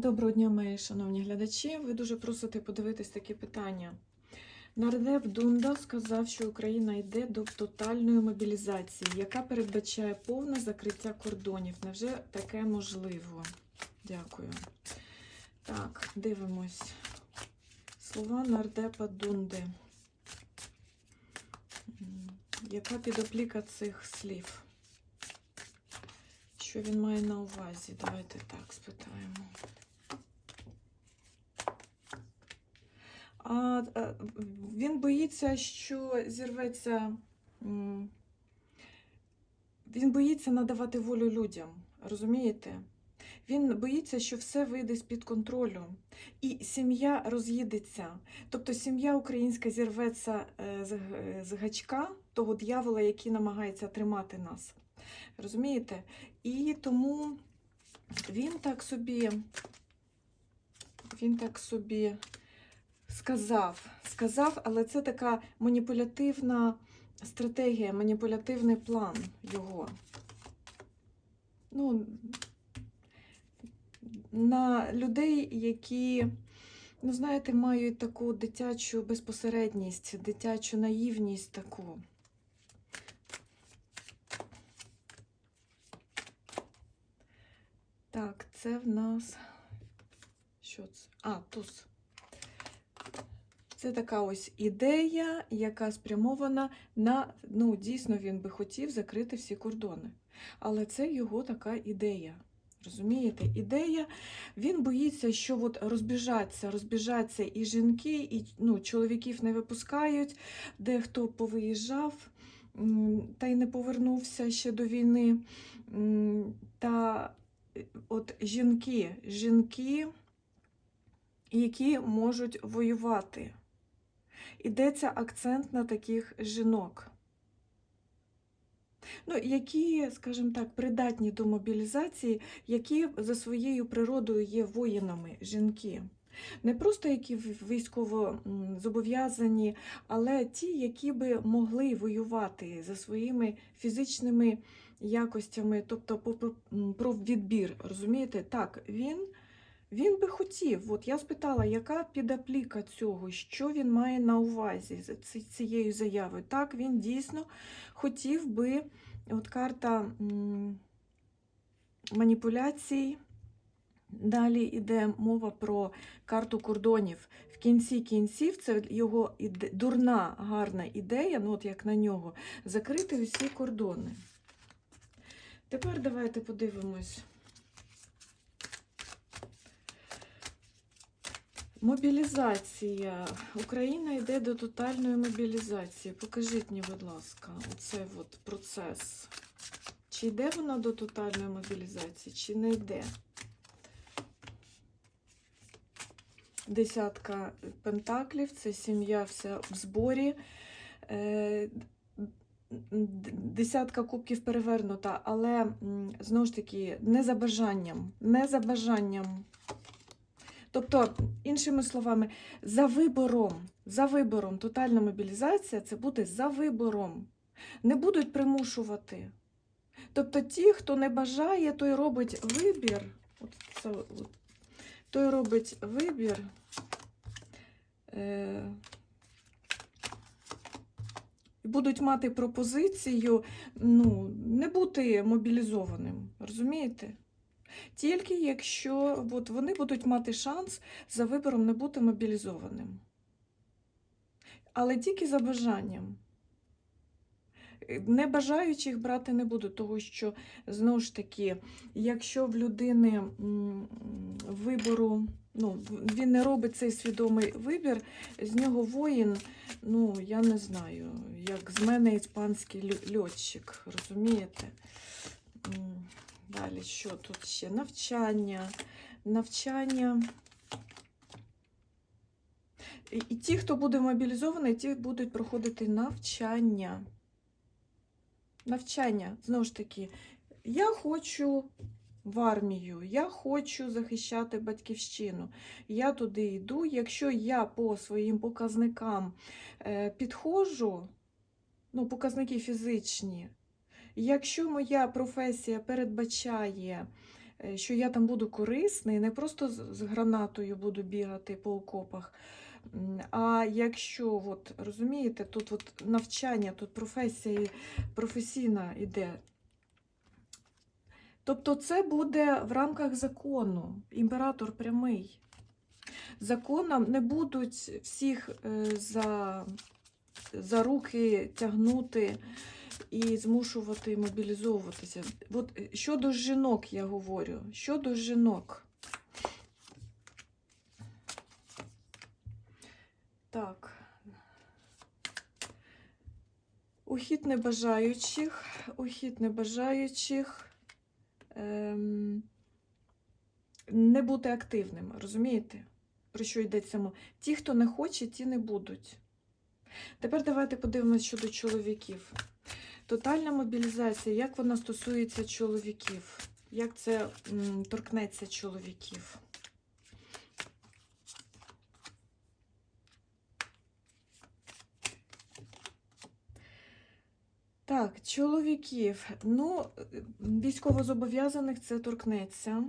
Доброго дня, мої шановні глядачі. Ви дуже просите подивитись такі питання. Нардеп Дунда сказав, що Україна йде до тотальної мобілізації, яка передбачає повне закриття кордонів. Невже таке можливо? Дякую. Так, дивимось. Слова нардепа Дунди. Яка підопліка цих слів? Що він має на увазі? Давайте так спитаємо. А, е, він боїться, що зірветься. Він боїться надавати волю людям. Розумієте? Він боїться, що все вийде з-під контролю, і сім'я роз'їдеться. Тобто сім'я українська зірветься е, з з гачка того дьявола, який намагається тримати нас. Розумієте? І тому він так собі, він так собі сказав, сказав, але це така маніпулятивна стратегія, маніпулятивний план його. Ну, на людей, які, ну, знаєте, мають таку дитячу безпосередність, дитячу наївність таку. Так, це в нас. Що це? А, туз. Це така ось ідея, яка спрямована на, ну, дійсно, він би хотів закрити всі кордони. Але це його така ідея. Розумієте? Ідея, він боїться, що от розбіжаться, розбіжаться і жінки, і ну, чоловіків не випускають, дехто повиїжджав та й не повернувся ще до війни. Та е, от жінки, жінки, які можуть воювати. Ідеться акцент на таких жінок, ну, які, скажімо так, придатні до мобілізації, які за своєю природою є воїнами жінки. Не просто які військово зобов'язані, але ті, які би могли воювати за своїми фізичними якостями, тобто про відбір. Розумієте? Так, він. Він би хотів, от я спитала, яка підопліка цього, що він має на увазі з цією заявою. Так, він дійсно хотів би, от карта маніпуляцій. Далі йде мова про карту кордонів. В кінці кінців це його іде- дурна, гарна ідея, ну от як на нього, закрити усі кордони. Тепер давайте подивимось. Мобілізація. Україна йде до тотальної мобілізації. Покажіть мені, будь ласка, оцей от процес. Чи йде вона до тотальної мобілізації, чи не йде? Десятка пентаклів, це сім'я вся в зборі. Е, Десятка кубків перевернута, але знову ж таки, не за бажанням. Не за бажанням. Тобто, іншими словами, за вибором, за вибором, тотальна мобілізація це буде за вибором. Не будуть примушувати. Тобто, ті, хто не бажає, той робить вибір. От це, от, той робить вибір. Е, будуть мати пропозицію ну, не бути мобілізованим. Розумієте? Тільки якщо от, вони будуть мати шанс за вибором не бути мобілізованим. Але тільки за бажанням. Не бажаючих брати не буду, того що, знову ж таки, якщо в людини вибору, ну, він не робить цей свідомий вибір, з нього воїн, ну, я не знаю, як з мене іспанський льотчик, розумієте? Далі, що тут ще? Навчання. Навчання. І, і ті, хто буде мобілізований, ті будуть проходити навчання. Навчання, знову ж таки, я хочу в армію, я хочу захищати батьківщину. Я туди йду. Якщо я по своїм показникам е, підходжу, ну, показники фізичні, Якщо моя професія передбачає е, що я там буду корисний, не просто з гранатою буду бігати по окопах. А якщо, от, розумієте, тут от навчання, тут професія професійна іде. Тобто це буде в рамках закону, імператор прямий. Законом не будуть всіх е, за, за руки тягнути і змушувати мобілізовуватися. От е, щодо жінок я говорю, щодо жінок. Так. Ухід небажаючих, ухід небажаючих. Ем, не бути активним, розумієте? Про що йдеться мова? Ті, хто не хоче, ті не будуть. Тепер давайте подивимося щодо чоловіків. Тотальна мобілізація, як вона стосується чоловіків? Як це м, торкнеться чоловіків? Так, чоловіків. Ну, військовозобов'язаних це торкнеться.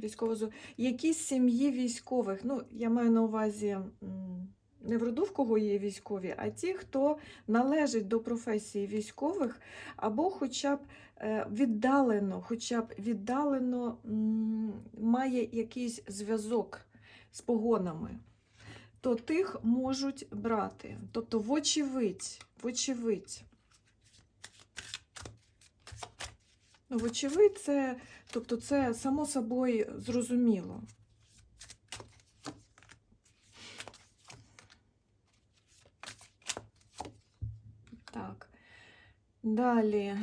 Військовозо... Якісь сім'ї військових. Ну, я маю на увазі м, не в роду, в кого є військові, а ті, хто належить до професії військових, або хоча б е, віддалено, хоча б віддалено має якийсь зв'язок з погонами, то тих можуть брати. Тобто, вочевидь, вочевидь. Ну, вочевидь, це, тобто це само собою зрозуміло. Так. Далі.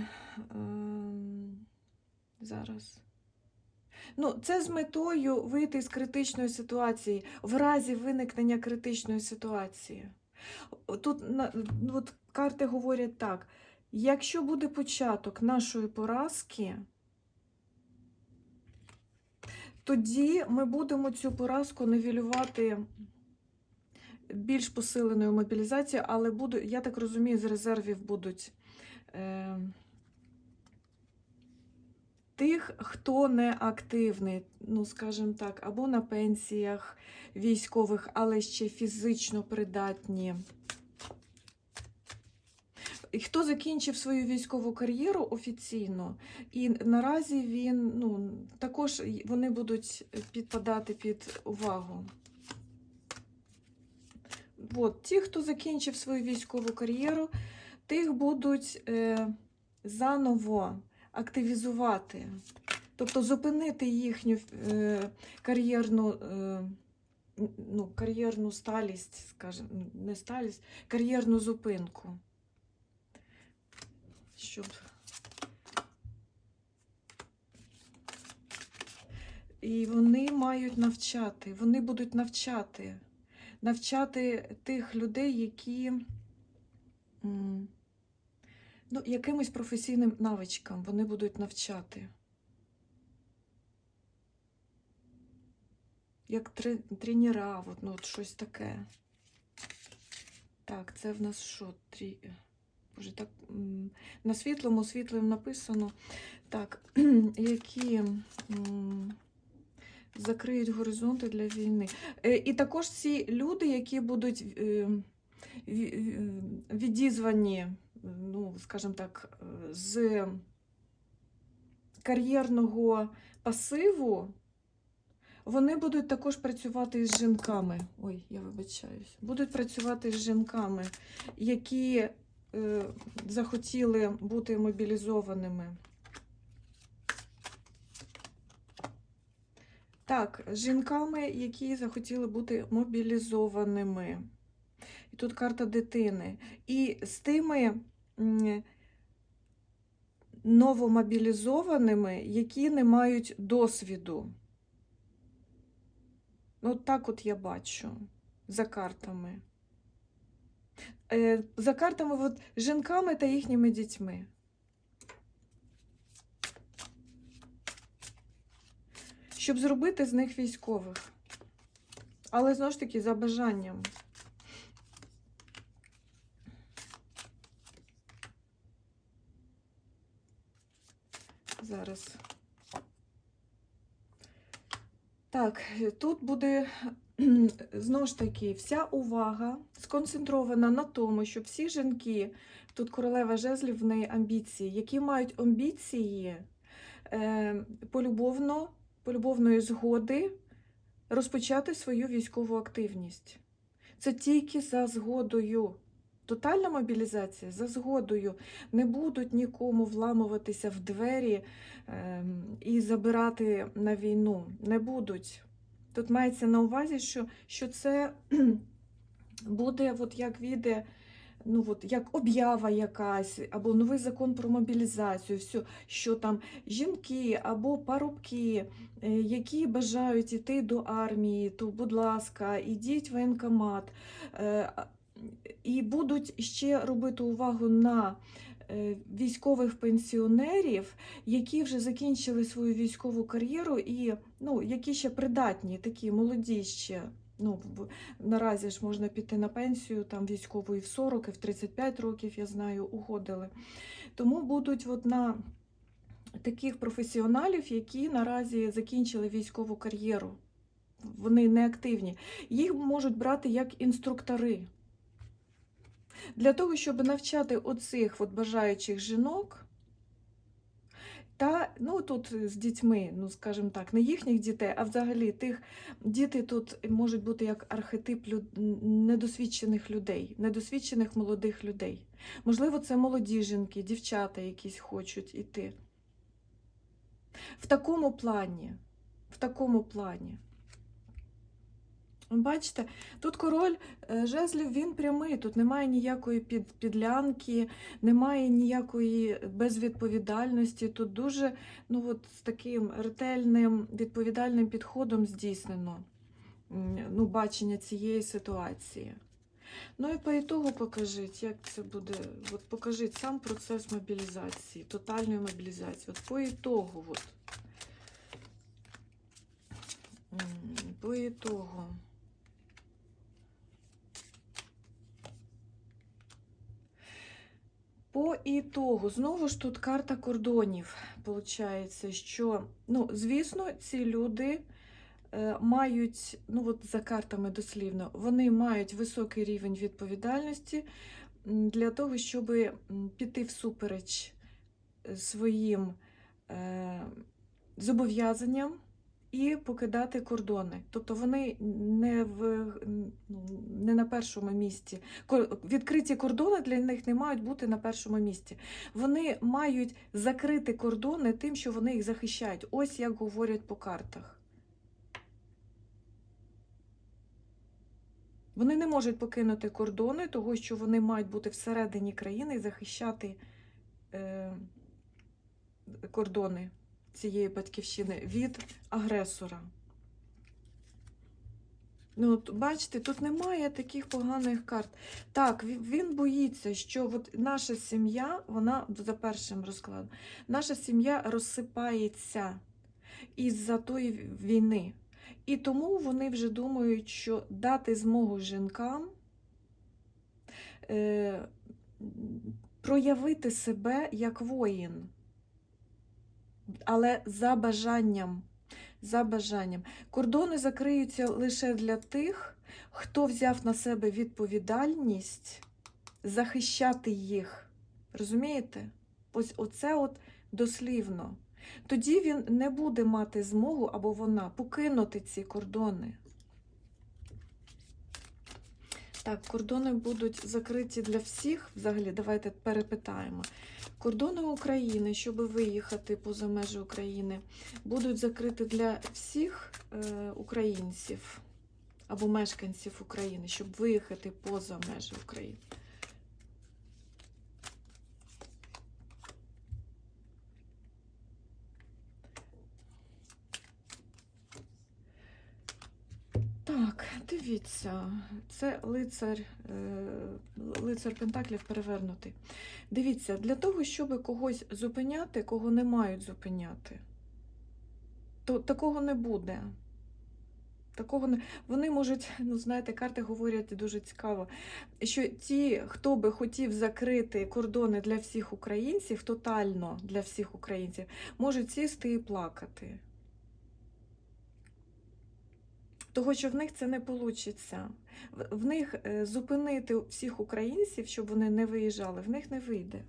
Ем, зараз. Ну, це з метою вийти з критичної ситуації в разі виникнення критичної ситуації. Тут от карти говорять так. Якщо буде початок нашої поразки, тоді ми будемо цю поразку нивелювати більш посиленою мобілізацією, але буду, я так розумію, з резервів будуть тих, хто не активний, ну, скажімо так, або на пенсіях військових, але ще фізично придатні. Хто закінчив свою військову кар'єру офіційно, і наразі він ну, також вони будуть підпадати під увагу. От, ті, хто закінчив свою військову кар'єру, тих будуть е, заново активізувати, тобто зупинити їхню е, кар'єрну, е, ну, кар'єрну сталість, скажімо, не сталість, кар'єрну зупинку щоб. І вони мають навчати, вони будуть навчати, навчати тих людей, які ну, якимось професійним навичкам вони будуть навчати. Як тре- тренера, от, ну, от щось таке. Так, це в нас що? Трі... Боже, так на світлому світлим написано. Так, які закриють горизонти для війни. Е, І також ці люди, які будуть е, відізвані, ну, скажімо так, з кар'єрного пасиву, вони будуть також працювати з жінками. Ой, я вибачаюсь. Будуть працювати з жінками, які е, захотіли бути мобілізованими. Так, жінками, які захотіли бути мобілізованими. І тут карта дитини. І з тими новомобілізованими, які не мають досвіду. Ну, так от я бачу за картами. Е, За картами от, жінками та їхніми дітьми. Щоб зробити з них військових. Але знову ж таки за бажанням. Зараз. Так, тут буде знову ж таки вся увага сконцентрована на тому, що всі жінки, тут королева жезлів в неї амбіції, які мають амбіції е, полюбовно, полюбовної згоди розпочати свою військову активність. Це тільки за згодою. Тотальна мобілізація за згодою. Не будуть нікому вламуватися в двері ем, і забирати на війну. Не будуть. Тут мається на увазі, що, що це буде, от як віде, ну от як об'ява якась, або новий закон про мобілізацію, все, що там жінки або парубки, е, які бажають іти до армії, то, будь ласка, ідіть в воєнкомат. І будуть ще робити увагу на е, військових пенсіонерів, які вже закінчили свою військову кар'єру і ну, які ще придатні, такі молоді ще. Ну, наразі ж можна піти на пенсію там військову і в 40, і в 35 років, я знаю, уходили. Тому будуть от на таких професіоналів, які наразі закінчили військову кар'єру. Вони не активні. Їх можуть брати як інструктори. Для того, щоб навчати оцих от бажаючих жінок, та ну тут з дітьми, ну скажімо так, не їхніх дітей, а взагалі тих діти тут можуть бути як архетип люд... недосвідчених людей, недосвідчених молодих людей. Можливо, це молоді жінки, дівчата якісь хочуть іти. В такому плані, в такому плані. Бачите, тут король е, жезлів він прямий, тут немає ніякої під, підлянки, немає ніякої безвідповідальності. Тут дуже ну, от, з таким ретельним відповідальним підходом здійснено ну, бачення цієї ситуації. Ну і по ітогу покажіть, як це буде. От покажіть сам процес мобілізації, тотальної мобілізації. От по ітогу. От. По ітогу. По ітогу, знову ж тут карта кордонів. Получається, що, ну, звісно, ці люди е, мають, ну от за картами дослівно, вони мають високий рівень відповідальності для того, щоб піти всупереч е, своїм е, зобов'язанням і покидати кордони. Тобто вони не, в, ну, не на першому місці. Відкриті кордони для них не мають бути на першому місці. Вони мають закрити кордони тим, що вони їх захищають. Ось як говорять по картах. Вони не можуть покинути кордони, того що вони мають бути всередині країни і захищати е, кордони цієї батьківщини від агресора. Ну, от, бачите, тут немає таких поганих карт. Так, він боїться, що от наша сім'я, вона за першим розкладом, наша сім'я розсипається із-за тої війни. І тому вони вже думають, що дати змогу жінкам е, проявити себе як воїн, але за бажанням. За бажанням. Кордони закриються лише для тих, хто взяв на себе відповідальність захищати їх. Розумієте? Ось оце от дослівно. Тоді він не буде мати змогу або вона покинути ці кордони. Так, кордони будуть закриті для всіх. Взагалі, давайте перепитаємо. Кордони України, щоб виїхати поза межі України, будуть закриті для всіх е, українців або мешканців України, щоб виїхати поза межі України. Так, дивіться, це лицар, е, лицар Пентаклів перевернутий. Дивіться, для того, щоб когось зупиняти, кого не мають зупиняти, то такого не буде. Такого не... Вони можуть, ну знаєте, карти говорять дуже цікаво, що ті, хто би хотів закрити кордони для всіх українців, тотально для всіх українців, можуть сісти і плакати. Того, що в них це не вийде. В них е, зупинити всіх українців, щоб вони не виїжджали, в них не вийде.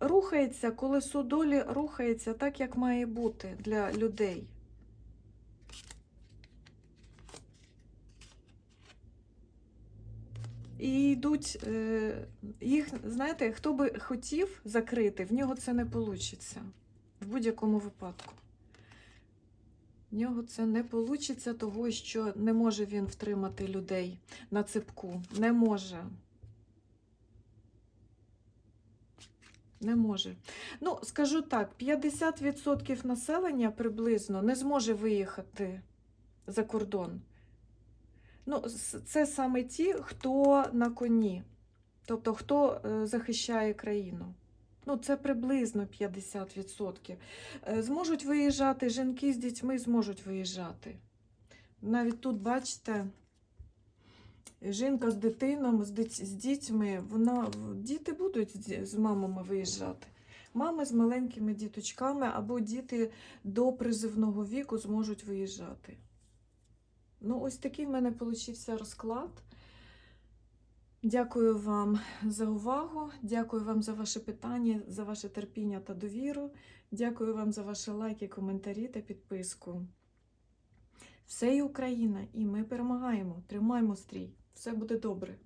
Рухається, колесо долі рухається так, як має бути для людей. І йдуть, е, їх, знаєте, хто би хотів закрити, в нього це не вийде. В будь-якому випадку. В нього це не вийде, того, що не може він втримати людей на цепку. Не може. Не може. Ну, скажу так, 50% населення приблизно не зможе виїхати за кордон. Ну, це саме ті, хто на коні, тобто хто е, захищає країну. Ну, це приблизно 50%. Е, Зможуть виїжджати жінки з дітьми, зможуть виїжджати. Навіть тут, бачите, жінка з дитином, з, дітьми, вона, діти будуть з мамами виїжджати. Мами з маленькими діточками або діти до призивного віку зможуть виїжджати. Ну, ось такий в мене получився розклад. Дякую вам за увагу. Дякую вам за ваші питання, за ваше терпіння та довіру. Дякую вам за ваші лайки, коментарі та підписку. Все є Україна, і ми перемагаємо. Тримаймо стрій. Все буде добре.